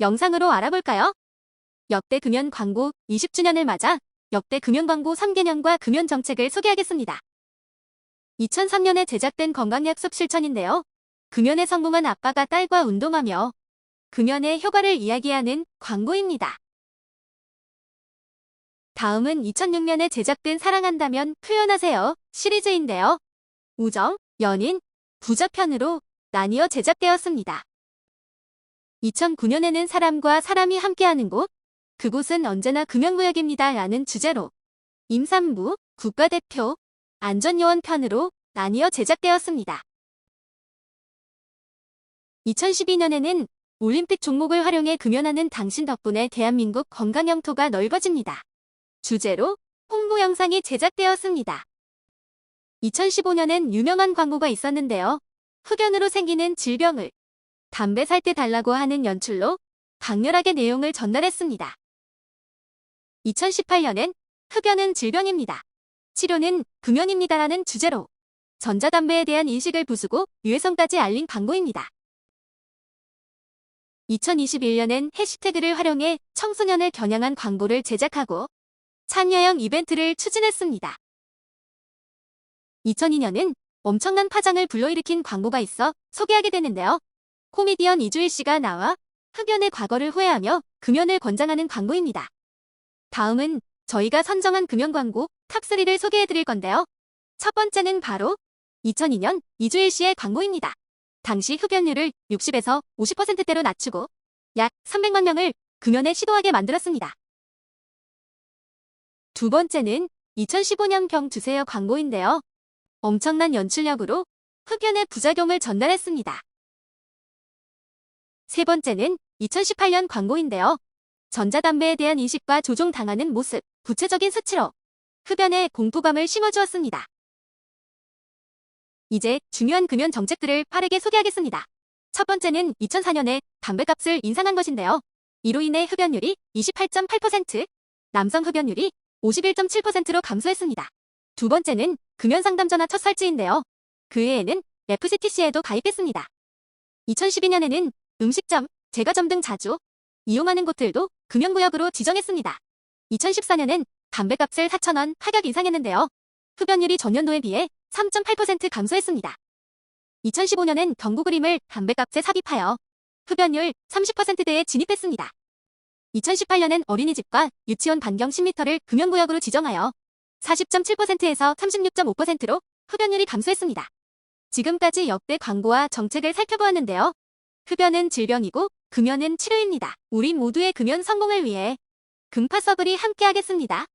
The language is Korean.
영상으로 알아볼까요? 역대 금연 광고 20주년을 맞아 역대 금연 광고 3개년과 금연 정책을 소개하겠습니다. 2003년에 제작된 건강약속 실천인데요. 금연에 성공한 아빠가 딸과 운동하며 금연의 효과를 이야기하는 광고입니다. 다음은 2006년에 제작된 사랑한다면 표현하세요 시리즈인데요. 우정, 연인, 부자편으로 나뉘어 제작되었습니다. 2009년에는 사람과 사람이 함께하는 곳, 그곳은 언제나 금연구역입니다. 라는 주제로 임산부, 국가대표, 안전요원 편으로 나뉘어 제작되었습니다. 2012년에는 올림픽 종목을 활용해 금연하는 당신 덕분에 대한민국 건강 영토가 넓어집니다. 주제로 홍보 영상이 제작되었습니다. 2015년엔 유명한 광고가 있었는데요. 흡연으로 생기는 질병을 담배 살 때 달라고 하는 연출로 강렬하게 내용을 전달했습니다. 2018년엔 흡연은 질병입니다. 치료는 금연입니다라는 주제로 전자담배에 대한 인식을 부수고 유해성까지 알린 광고입니다. 2021년엔 해시태그를 활용해 청소년을 겨냥한 광고를 제작하고 참여형 이벤트를 추진했습니다. 2002년은 엄청난 파장을 불러일으킨 광고가 있어 소개하게 되는데요. 코미디언 이주일 씨가 나와 흡연의 과거를 후회하며 금연을 권장하는 광고입니다. 다음은 저희가 선정한 금연 광고 탑3를 소개해 드릴 건데요. 첫 번째는 바로 2002년 이주일 씨의 광고입니다. 당시 흡연율을 60에서 50%대로 낮추고 약 300만 명을 금연에 시도하게 만들었습니다. 두 번째는 2015년 병 주세요 광고인데요. 엄청난 연출력으로 흡연의 부작용을 전달했습니다. 세 번째는 2018년 광고인데요. 전자담배에 대한 인식과 조종당하는 모습, 구체적인 수치로 흡연에 공포감을 심어주었습니다. 이제 중요한 금연 정책들을 빠르게 소개하겠습니다. 첫 번째는 2004년에 담배값을 인상한 것인데요. 이로 인해 흡연율이 28.8%, 남성 흡연율이 51.7%로 감소했습니다. 두 번째는 금연 상담 전화 첫 설치인데요. 그 해에는 FCTC에도 가입했습니다. 2012년에는 음식점, 제과점 등 자주 이용하는 곳들도 금연구역으로 지정했습니다. 2014년엔 담배값을 4,000원 파격 인상했는데요. 흡연율이 전년도에 비해 3.8% 감소했습니다. 2015년엔 경고 그림을 담배값에 삽입하여 흡연율 30%대에 진입했습니다. 2018년엔 어린이집과 유치원 반경 10m를 금연구역으로 지정하여 40.7%에서 36.5%로 흡연율이 감소했습니다. 지금까지 역대 광고와 정책을 살펴보았는데요. 흡연은 질병이고 금연은 치료입니다. 우리 모두의 금연 성공을 위해 금파서블이 함께하겠습니다.